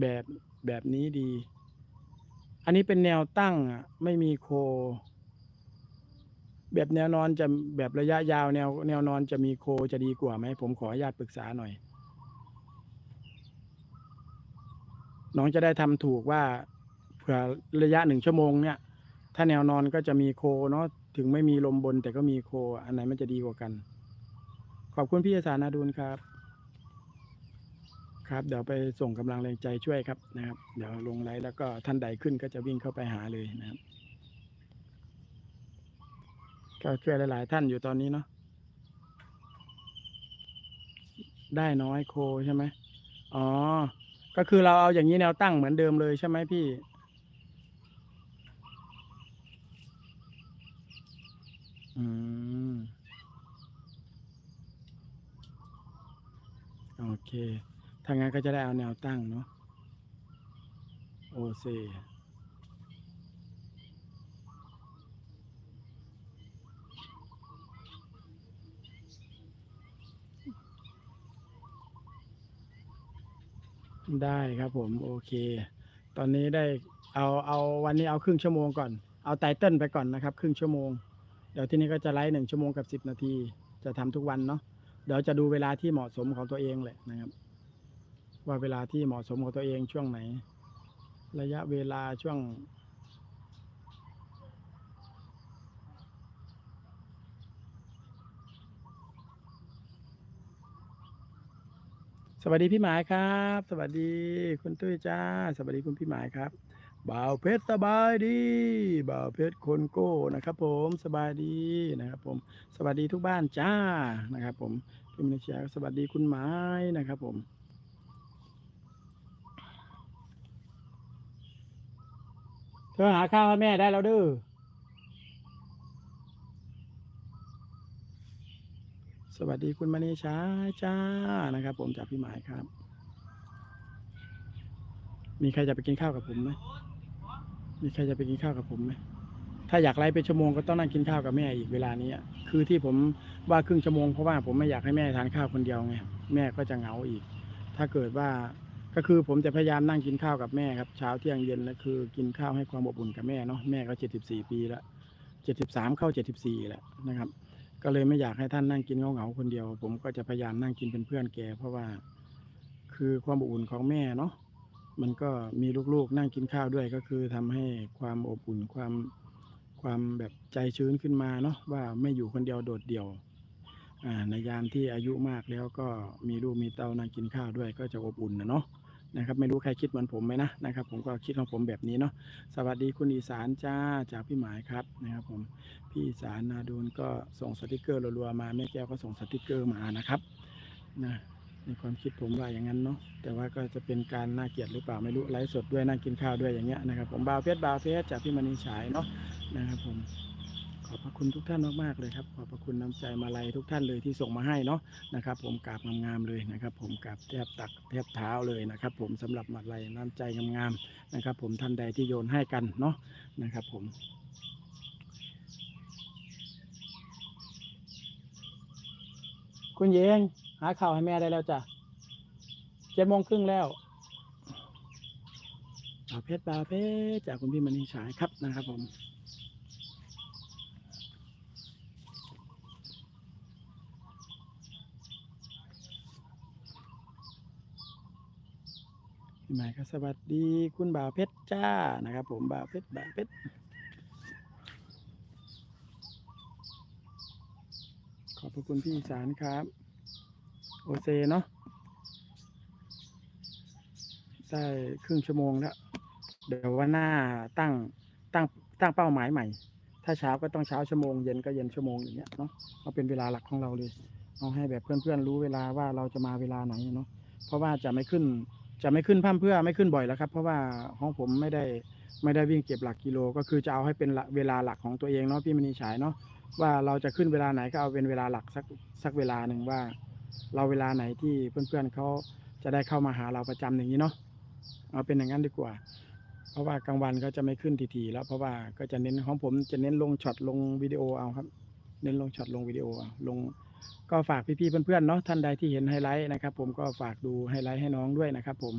แบบแบบนี้ดี อันนี้เป็นแนวตั้งอะ ไม่มีโค แบบแนวนอนจะแบบระยะยาวแนว แนวนอนจะมีโคจะดีกว่าไหมผมขออนุญาตปรึกษาหน่อย น้องจะได้ทำถูกว่าเผื่อระยะหนึ่งชั่วโมงเนี่ย ถ้าแนวนอนก็จะมีโคเนาะถึงไม่มีลมบนแต่ก็มีโค อันไหนมันจะดีกว่ากัน ขอบคุณพี่สานาดุลครับ ครับเดี๋ยวไปส่งกำลังแรงใจช่วยครับนะครับ เดี๋ยวลงไลน์แล้วก็ท่านใดขึ้นก็จะวิ่งเข้าไปหาเลยนะครับก็ช่วยหลาย ๆ ท่านอยู่ตอนนี้เนาะได้น้อยโคใช่ไหมอ๋อ ก็คือเราเอาอย่างนี้แนวตั้งเหมือนเดิมเลยใช่ไหมพี่ อืม โอเค ถ้างั้นก็จะได้เอาแนวตั้งเนาะโอเซได้ครับผมโอเค ตอนนี้ได้เอาเอาวันนี้เอาครึ่งชั่วโมงก่อน เอาไตเติ้ลไปก่อนนะครับ ครึ่งชั่วโมง เดี๋ยวที่นี้ก็จะไลฟ์หนึ่งชั่วโมงกับสิบนาที จะทำทุกวันเนาะเดี๋ยวจะดูเวลาที่เหมาะสมของตัวเองแหละนะครับ ว่าเวลาที่เหมาะสมของตัวเองช่วงไหน ระยะเวลาช่วง สวัสดีพี่หมายครับ สวัสดีคุณตุ้ยจ้า สวัสดีคุณพี่หมายครับบ่าวเพชรสบายดีบ่าวเพชรคนโก้นะครับ ผมสบายดีนะครับผม สวัสดีทุกบ้านจ้านะครับ ผมพี่มนิชยสวัสดีคุณหมายนะครับ ผม เธอหาข้าวให้แม่ได้แล้วเด้อสวัสดีคุณมณีช้าจ้านะครับ ผมจากพี่หมายครับ มีใครจะไปกินข้าวกับผมไหมมีใครจะไปกินข้าวกับผมไหมถ้าอยากไล่เป็นชั่วโมงก็ต้องนั่งกินข้าวกับแม่อีกเวลานี้คือที่ผมว่าครึ่งชั่วโมงเพราะว่าผมไม่อยากให้แม่ทานข้าวคนเดียวไงแม่ก็จะเหงาอีก ถ้าเกิดว่า ก็คือผมจะพยายามนั่งกินข้าวกับแม่ครับเช้าเที่ยงเย็นแล้วคือ กินข้าวให้ความอบอุ่นกับแม่เนาะแม่ก็เจ็ดสิบสี่ปีแล้วเจ็ดสิบสามเข้าเจ็ดสิบสี่แล้วนะครับ ก็เลยไม่อยากให้ท่านนั่งกินเหงาๆคนเดียว ผมก็จะพยายามนั่งกินเป็นเพื่อนแกเพราะว่า คือความอบอุ่นของแม่เนาะมันก็มีลูกๆนั่งกินข้าวด้วยก็คือทำให้ความอบอุ่นความความแบบใจชื้นขึ้นมาเนาะว่าไม่อยู่คนเดียวโดดเดี่ยว ในยามที่อายุมากแล้วก็มีลูกมีเต้านั่งกินข้าวด้วยก็จะอบอุ่นนะเนาะนะครับไม่รู้ใครคิดเหมือนผมไหมนะนะครับ ผมก็คิดของผมแบบนี้เนาะสวัสดีคุณอีสานจ้าจากพี่หมายครับนะครับผมพี่สารนาดูนก็ส่งสติกเกอร์รัวๆมาแม่แก้วก็ส่งสติกเกอร์มานะครับนะในความคิดผมว่าอย่างนั้นเนาะแต่ว่าก็จะเป็นการน่าเกลียดหรือเปล่าไม่รู้ไลฟ์สดด้วยนั่งกินข้าวด้วยอย่างเงี้ยนะครับผมบาวเพชรบาวเพชรจากพี่มณีฉายเนาะนะครับผม ขอบพระคุณทุกท่านมากๆเลยครับ ขอบพระคุณน้ำใจมาลัยทุกท่านเลยที่ส่งมาให้เนาะนะครับ ผมกราบงามๆเลยนะครับ ผมกราบแทบตักแทบเท้าเลยนะครับ ผมสำหรับมาลัยน้ำใจงามๆนะครับ ผมท่านใดที่โยนให้กันเนาะนะครับ ผมคุณเยงหาข่าวให้แม่ได้แล้วจ้ะเจ็ดโมงครึ่งแล้วบาเพชรบาเพชรจากคุณพี่มณีฉายครับนะครับผม พี่หมายก็สวัสดีคุณบ่าวเพชรจ้านะครับ ผมบ่าวเพชรบ่าวเพชรขอบพระคุณพี่อีสารครับ โอเซเนาะได้ครึ่งชั่วโมงแล้ว เดี๋ยววันหน้าตั้งตั้งตั้งเป้าหมายใหม่ ถ้าเช้าก็ต้องเช้าชั่วโมงเย็นก็เย็นชั่วโมงอย่างเงี้ยเนาะเอาเป็นเวลาหลักของเราเลย เอาให้แบบเพื่อนๆรู้เวลาว่าเราจะมาเวลาไหนเนาะเพราะว่าจะไม่ขึ้น จะไม่ขึ้นพร่ำเพื่อไม่ขึ้นบ่อยแล้วครับ เพราะว่าของผมไม่ได้ไม่ได้วิ่งเก็บหลักกิโล ก็คือจะเอาให้เป็นเวลาหลักของตัวเองเนาะพี่มณีฉายเนาะว่าเราจะขึ้นเวลาไหนก็เอาเป็นเวลาหลักสักสักเวลาหนึ่งว่า เราเวลาไหนที่เพื่อนๆเขาจะได้เข้ามาหาเราประจำอย่างนี้เนาะเอาเป็นอย่างนั้นดีกว่า เพราะว่ากลางวันก็จะไม่ขึ้นทีๆแล้วเพราะว่าก็จะเน้นของผมจะเน้นลงช็อตลงวิดีโอเอาครับ เน้นลงช็อตลงวิดีโอลง ก็ฝากพี่ๆเพื่อนๆเนาะท่านใดที่เห็นไฮไลท์นะครับ ผมก็ฝากดูไฮไลท์ให้น้องด้วยนะครับผม